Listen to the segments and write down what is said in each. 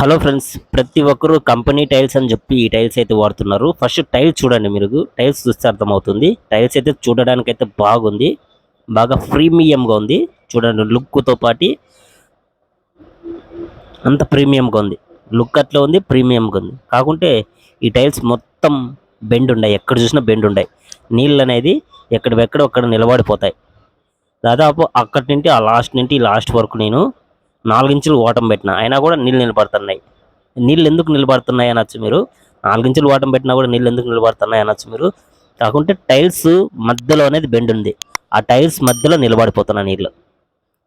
Hello friends ప్రతి ఒక్కరూ company tiles అని చెప్పి ఈ టైల్స్ అయితే వాడుతున్నారు. ఫస్ట్ టైల్స్ చూడండి మీరు టైల్స్ చూస్తే అర్థమవుతుంది. టైల్స్ అయితే చూడడానికి అయితే బాగుంది. బాగా ప్రీమియంగా ఉంది. చూడండి లుక్తో పాటి అంత ప్రీమియంగా ఉంది. లుక్ అట్లా ఉంది ప్రీమియంగా ఉంది. కాకుంటే ఈ టైల్స్ మొత్తం బెండ్ ఉన్నాయి. ఎక్కడ చూసినా బెండ్ ఉన్నాయి. నీళ్ళు అనేది ఎక్కడెక్కడ అక్కడ నిలబడిపోతాయి. దాదాపు అక్కడి నుండి ఆ లాస్ట్ నుండి లాస్ట్ వరకు నేను నాలుగించులు ఓటం పెట్టిన అయినా కూడా నీళ్ళు నిలబడుతున్నాయి. నీళ్ళు ఎందుకు నిలబడుతున్నాయి అనొచ్చు మీరు? నాలుగించులు ఓటం పెట్టినా కూడా నీళ్ళు ఎందుకు నిలబడుతున్నాయి అనొచ్చు మీరు? కాకుంటే టైల్స్ మధ్యలో అనేది బెండ్ ఉంది. ఆ టైల్స్ మధ్యలో నిలబడిపోతున్నా నీళ్ళు.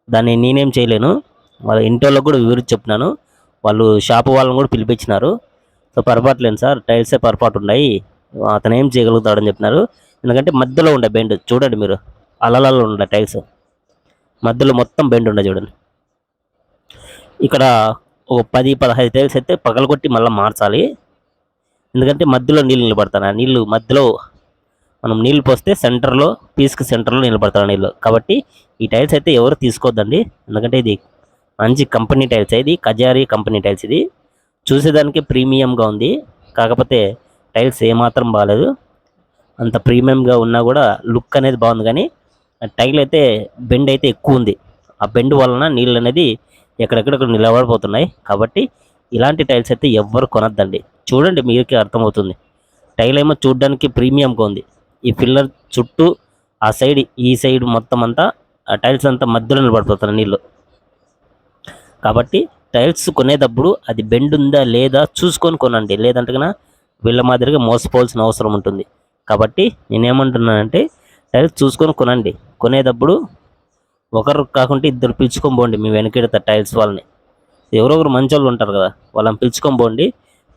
దాన్ని నేనేం చేయలేను. వాళ్ళ ఇంటి వాళ్ళకి కూడా వివరించి చెప్పినాను వాళ్ళు షాపు వాళ్ళని కూడా పిలిపించినారు. సో పొరపాటు లేను సార్ టైల్సే పొరపాటు ఉన్నాయి. అతను ఏం చేయగలుగుతాడని చెప్పినారు. ఎందుకంటే మధ్యలో ఉండే బెండ్ చూడండి మీరు. అలలలో ఉండే టైల్స్. మధ్యలో మొత్తం బెండ్ ఉండే చూడండి. ఇక్కడ ఒక పది పదహైదు టైల్స్ అయితే పగలగొట్టి మళ్ళీ మార్చాలి. ఎందుకంటే మధ్యలో నీళ్ళు నిలబడతాను ఆ నీళ్ళు మధ్యలో మనం నీళ్ళు పోస్తే సెంటర్లో పీస్కి సెంటర్లో నిలబడతాను నీళ్ళు కాబట్టి ఈ టైల్స్ అయితే ఎవరు తీసుకోవద్దండి ఎందుకంటే ఇది మంచి కంపెనీ టైల్స్. ఇది కజారీ కంపెనీ టైల్స్ ఇది. చూసేదానికి ప్రీమియంగా ఉంది. కాకపోతే టైల్స్ ఏమాత్రం బాగాలేదు అంత ప్రీమియంగా ఉన్నా కూడా లుక్ అనేది బాగుంది. కానీ ఆ టైల్ అయితే బెండ్ అయితే ఎక్కువ ఉంది. ఆ బెండ్ వలన నీళ్ళు అనేది ఎక్కడెక్కడ నిలబడిపోతున్నాయి. కాబట్టి ఇలాంటి టైల్స్ అయితే ఎవ్వరు కొనద్దండి. చూడండి మీకే అర్థమవుతుంది. టైల్ ఏమో చూడడానికి ప్రీమియంగా ఉంది. ఈ పిల్లర్ చుట్టూ ఆ సైడ్ ఈ సైడ్ మొత్తం అంతా ఆ టైల్స్ అంతా మధ్యలో నిలబడిపోతున్నాయి నీళ్ళు కాబట్టి టైల్స్ కొనేటప్పుడు అది బెండ్ ఉందా లేదా చూసుకొని కొనండి. లేదంటే కన్నా వీళ్ళ మాదిరిగా మోసపోవాల్సిన అవసరం ఉంటుంది. కాబట్టి నేనేమంటున్నానంటే టైల్స్ చూసుకొని కొనండి. కొనేటప్పుడు ఒకరు కాకుంటే ఇద్దరు పిలుచుకొని పోండి మీ వెనకెడతా టైల్స్ వాళ్ళని. ఎవరో ఒకరు మంచి వాళ్ళు ఉంటారు కదా వాళ్ళని పిలుచుకొని పోండి.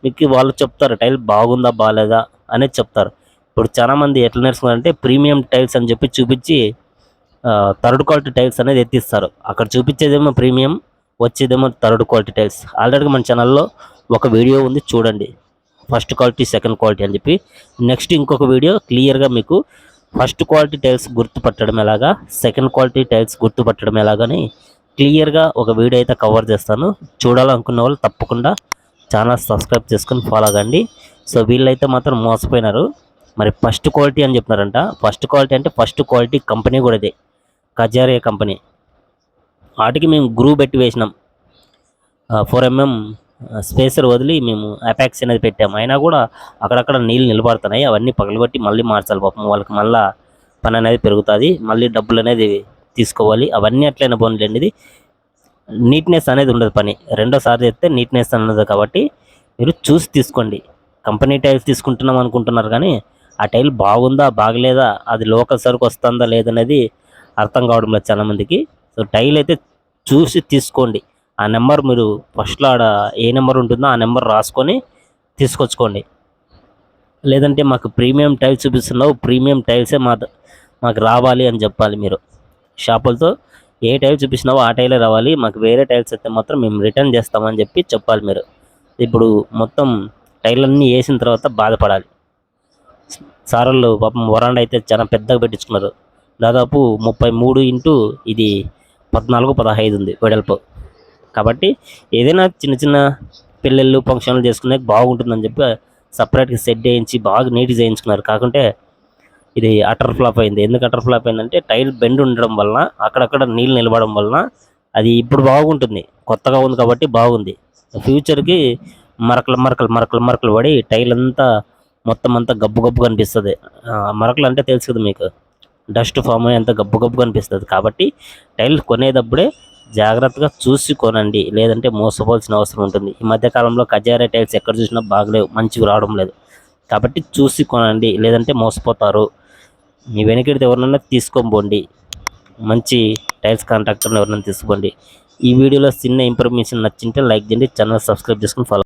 మీకు వాళ్ళు చెప్తారు టైల్ బాగుందా బాగాలేదా అనేది చెప్తారు. ఇప్పుడు చాలా మంది ఎట్లా నేర్చుకున్నారంటే ప్రీమియం టైల్స్ అని చెప్పి చూపించి థర్డ్ క్వాలిటీ టైల్స్ అనేది ఎత్తిస్తారు. అక్కడ చూపించేదేమో ప్రీమియం వచ్చేదేమో థర్డ్ క్వాలిటీ టైల్స్. ఆల్రెడీ మన ఛానల్లో ఒక వీడియో ఉంది చూడండి. ఫస్ట్ క్వాలిటీ సెకండ్ క్వాలిటీ అని చెప్పి. నెక్స్ట్ ఇంకొక వీడియో క్లియర్గా మీకు ఫస్ట్ క్వాలిటీ టైల్స్ గుర్తుపట్టడం ఎలాగా? సెకండ్ క్వాలిటీ టైల్స్ గుర్తుపట్టడం ఎలాగని క్లియర్గా ఒక వీడియో అయితే కవర్ చేస్తాను. చూడాలనుకున్న వాళ్ళు తప్పకుండా ఛానల్ సబ్స్క్రైబ్ చేసుకొని ఫాలో అవ్వండి. సో వీళ్ళైతే మాత్రం మోసపోయినారు. మరి ఫస్ట్ క్వాలిటీ అని చెప్పినారంట. ఫస్ట్ క్వాలిటీ అంటే ఫస్ట్ క్వాలిటీ కంపెనీ కూడా ఇదే. కజారియా కంపెనీ. వాటికి మేము గ్రూ పెట్టి వేసినాం. ఫోర్ ఎంఎం స్పేసర్ వదిలి మేము అపాక్స్ అనేది పెట్టాము అయినా కూడా అక్కడక్కడ నీళ్ళు నిలబడుతున్నాయి. అవన్నీ పగలగొట్టి మళ్ళీ మార్చాలి పాపం. వాళ్ళకి మళ్ళీ పని అనేది పెరుగుతుంది. మళ్ళీ డబ్బులు అనేది తీసుకోవాలి. అవన్నీ అట్లైన పోనీలేండి ఇది. నీట్నెస్ అనేది ఉండదు పని. రెండోసారి చెప్తే నీట్నెస్ అన్నది కాబట్టి మీరు చూసి తీసుకోండి. కంపెనీ టైల్స్ తీసుకుంటున్నాం అనుకుంటున్నారు కానీ ఆ టైల్ బాగుందా బాగలేదా అది లోకల్ సరుకు వస్తుందా లేదనేది అర్థం కావడం లేదు చాలామందికి సో టైల్ అయితే చూసి తీసుకోండి. ఆ నెంబర్ మీరు ఫస్ట్లో ఆడ ఏ నెంబర్ ఉంటుందో ఆ నెంబర్ రాసుకొని తీసుకొచ్చుకోండి. లేదంటే మాకు ప్రీమియం టైల్స్ చూపిస్తున్నావు ప్రీమియం టైల్సే మా మాకు రావాలి అని చెప్పాలి మీరు. షాపులతో ఏ టైల్ చూపిస్తున్నావో ఆ టైలే రావాలి మాకు వేరే టైల్స్ అయితే మాత్రం మేము రిటర్న్ చేస్తామని చెప్పి చెప్పాలి మీరు. ఇప్పుడు మొత్తం టైర్లన్నీ వేసిన తర్వాత బాధపడాలి. సారళ్ళు పాపం వరాండా అయితే చాలా పెద్దగా పెట్టించుకున్నారు. దాదాపు ముప్పై మూడు ఇంటూ ఇది పద్నాలుగు పదహైదు ఉంది వెడల్పు. కాబట్టి ఏదైనా చిన్న చిన్న పెళ్ళిళ్ళు ఫంక్షన్లు చేసుకునే బాగుంటుందని చెప్పి సపరేట్గా సెట్ చేయించి బాగా నీట్గా చేయించుకున్నారు. కాకుంటే ఇది అటర్ ఫ్లాప్ అయింది. ఎందుకు అటర్ ఫ్లాప్ అయిందంటే టైర్ బెండ్ ఉండడం వలన అక్కడక్కడ నీళ్ళు నిలబడడం వలన అది ఇప్పుడు బాగుంటుంది. కొత్తగా ఉంది కాబట్టి బాగుంది. ఫ్యూచర్కి మరకలు మరకలు మరకలు మరకలు పడి టైల్ అంతా మొత్తం అంతా గబ్బు గబ్బు కనిపిస్తుంది మరకలు అంటే తెలుసు కదా మీకు. డస్ట్ ఫామ్ అయ్యి అంతా గబ్బు గబ్బు కనిపిస్తుంది కాబట్టి టైల్ కొనేటప్పుడే జాగ్రత్తగా చూసి కొనండి. లేదంటే మోసపోవాల్సిన అవసరం ఉంటుంది. ఈ మధ్యకాలంలో కజారా టైల్స్ ఎక్కడ చూసినా బాగలేవు. మంచిగా రావడం లేదు. కాబట్టి చూసి కొనండి. లేదంటే మోసపోతారు. మీ వెనకడితే ఎవరినైనా తీసుకొని పోండి మంచి టైల్స్ కాంట్రాక్టర్ని ఎవరినైనా తీసుకోండి. ఈ వీడియోలో చిన్న ఇన్ఫర్మేషన్ నచ్చింటే లైక్ చేయండి. ఛానల్ సబ్స్క్రైబ్ చేసుకుని ఫాలో